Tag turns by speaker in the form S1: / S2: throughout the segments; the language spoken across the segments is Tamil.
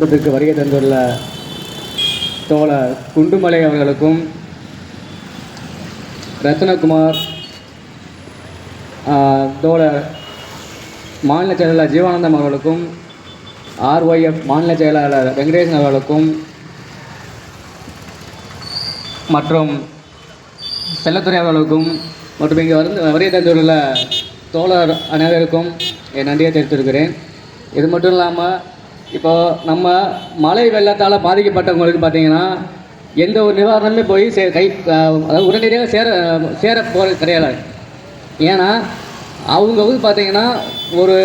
S1: கூட்டத்திற்கு வருகை தந்துள்ள தோழர் குண்டுமலை அவர்களுக்கும் ரத்னகுமார் தோழர் மாநில செயலாளர் ஜீவானந்தம் அவர்களுக்கும் ஆர்ஒய்எஃப் மாநில செயலாளர் வெங்கடேசன் அவர்களுக்கும் மற்றும் செல்லத்துறை அவர்களுக்கும் மற்றும் இங்கே வந்து வருகை தந்துள்ள தோழர் அனைவருக்கும் என் நன்றியை தெரிவித்திருக்கிறேன். இது மட்டும் இல்லாமல் இப்போ நம்ம மழை வெள்ளத்தால் பாதிக்கப்பட்டவங்களுக்கு பார்த்தீங்கன்னா எந்த ஒரு நிவாரணமே போய் சே கை அதாவது உடனடியாக சேர சேர போகிறது கிடையாது. ஏன்னா அவங்க வந்து பார்த்தீங்கன்னா ஒரு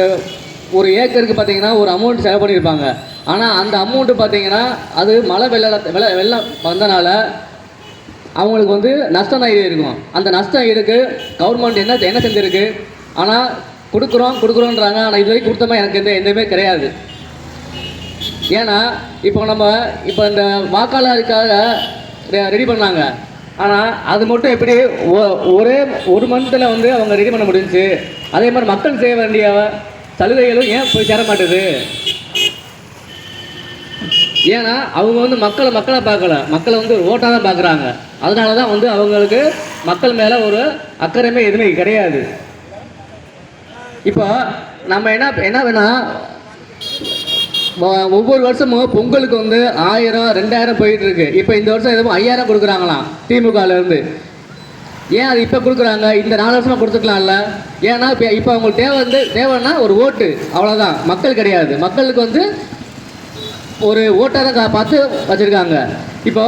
S1: ஒரு ஏக்கருக்கு பார்த்தீங்கன்னா ஒரு அமௌண்ட் செலவு பண்ணியிருப்பாங்க. ஆனால் அந்த அமௌண்ட்டு பார்த்தீங்கன்னா அது மழை வெள்ள வெள்ள வெள்ளம் வந்தனால அவங்களுக்கு வந்து நஷ்டம் தான் இருக்கும். அந்த நஷ்டம் இருக்குது கவர்மெண்ட் என்ன என்ன செஞ்சிருக்கு? ஆனால் கொடுக்குறோம் கொடுக்குறோன்றாங்க. ஆனால் இது வரைக்கும் கொடுத்தமா எனக்கு எந்த எதுவுமே கிடையாது. ஏன்னா இப்போ நம்ம இப்போ இந்த வாக்காளருக்காக ரெடி பண்ணாங்க. ஆனால் அது மட்டும் எப்படி ஒ- ஒரே ஒரு மந்த்தில் வந்து அவங்க ரெடி பண்ண முடிஞ்சு அதே மாதிரி மக்கள் செய்ய வேண்டிய சலுகைகளும் ஏன் போய் சேர மாட்டுது? ஏன்னா அவங்க வந்து மக்களை மக்களை பார்க்கல. மக்களை வந்து ஒரு ஓட்டாக தான் பார்க்குறாங்க. அதனால தான் வந்து அவங்களுக்கு மக்கள் மேலே ஒரு அக்கறையுமே எதுவுமே கிடையாது. இப்போ நம்ம என்ன என்ன வேணால் ஒவ்வொரு வருஷமும் பொங்கலுக்கு வந்து ஆயிரம் ரெண்டாயிரம் போயிட்டு இருக்கு இப்போ இந்த வருஷம் எதுவும் ஐயாயிரம் கொடுக்குறாங்களாம் திமுகல இருந்து. ஏன் அது இப்போ கொடுக்குறாங்க? இந்த நாலு வருஷமா கொடுத்துக்கலாம்ல? ஏன்னா இப்போ இப்போ அவங்களுக்கு தேவை வந்து தேவைன்னா ஒரு ஓட்டு அவ்வளோதான் மக்கள் கிடையாது. மக்களுக்கு வந்து ஒரு ஓட்டாக தான் பார்த்து வச்சுருக்காங்க. இப்போ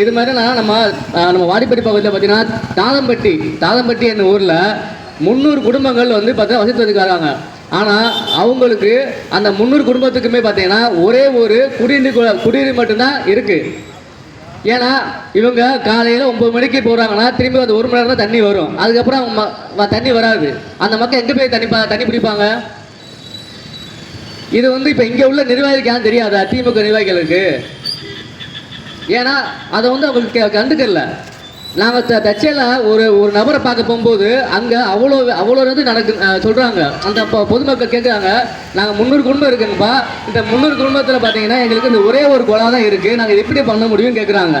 S1: இது மாதிரினா நம்ம நம்ம வாடிப்பட்டி பகுதியில் பார்த்தீங்கன்னா தாதம்பட்டி தாதம்பட்டி என்ன ஊரில் முந்நூறு குடும்பங்கள் வந்து பார்த்தா வசித்து வராங்க ஆனால் அவங்களுக்கு அந்த முந்நூறு குடும்பத்துக்குமே பார்த்தீங்கன்னா ஒரே ஒரு குடிநீர் கு- குடிநீர் மட்டும்தான் இருக்குது ஏன்னா இவங்க காலையில் ஒம்பது மணிக்கு போகிறாங்கன்னா திரும்பி அந்த ஒரு மணி நேரம் தான் தண்ணி வரும். அதுக்கப்புறம் அவங்க ம- தண்ணி வராது. அந்த மக்கள் எங்கே போய் தண்ணி தண்ணி பிடிப்பாங்க இது வந்து இப்போ இங்கே உள்ள நிர்வாகிகளுக்கு தெரியாது? தெரியாதா திமுக நிர்வாகிகளுக்கு. ஏன்னா அதை வந்து அவங்களுக்கு கண்டுக்கல நாங்கள் த தச்சையில் ஒரு ஒரு நபரை பார்க்க போகும்போது அங்கே அவ்வளோ அவ்வளோ வந்து நடக்கு சொல்கிறாங்க அந்த பொ- பொதுமக்கள் கேட்குறாங்க நாங்கள் முந்நூறு குடும்பம் இருக்குங்கப்பா. இந்த முந்நூறு குடும்பத்தில் பார்த்தீங்கன்னா எங்களுக்கு இந்த ஒரே ஒரு குழா தான் இருக்குது நாங்கள் எப்படி பண்ண முடியும்னு கேட்குறாங்க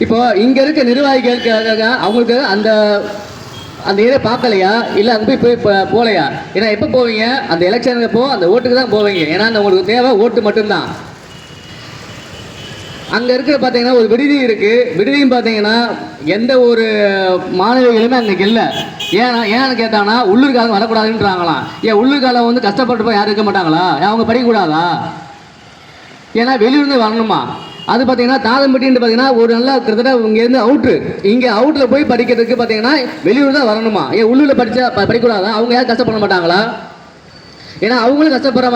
S1: இப்போ இங்கே இருக்க நிர்வாகிகள் அவங்களுக்கு அந்த அந்த ஏரியா பார்க்கலையா? இல்லை அங்கே போய் போய் போகலையா? ஏன்னா எப்போ போவீங்க? அந்த எலெக்ஷனுக்கு போ அந்த ஓட்டுக்கு தான் போவீங்க. ஏன்னா அந்த உங்களுக்கு தேவை ஓட்டு மட்டும்தான். அங்கே இருக்கிற பார்த்தீங்கன்னா ஒரு விடுதி இருக்குது விடுதியும் பார்த்தீங்கன்னா எந்த ஒரு மாணவிகளுமே அங்கே இல்லை. ஏன்னா ஏன்னு கேட்டாங்கன்னா உள்ளூர்காலம் வரக்கூடாதுன்றாங்களாம். ஏன் உள்ளூர்காலம் வந்து கஷ்டப்பட்டு போய் யாரும் இருக்க மாட்டாங்களா? அவங்க படிக்கக்கூடாதா? ஏன்னா வெளியிருந்து வரணுமா? அது பார்த்தீங்கன்னா தாதம்பட்டின்னு பார்த்தீங்கன்னா ஒரு நல்ல கிட்டத்தட்ட இங்கேருந்து அவுட்ரு இங்கே அவுட்டில் போய் படிக்கிறதுக்கு பார்த்தீங்கன்னா வெளியூர் தான் வரணுமா? ஏன் உள்ளூரில் படித்தா படிக்கக்கூடாதா? அவங்க யாரும் கஷ்டப்பட மாட்டாங்களா? ஏன்னா அவங்களும் கஷ்டப்படுற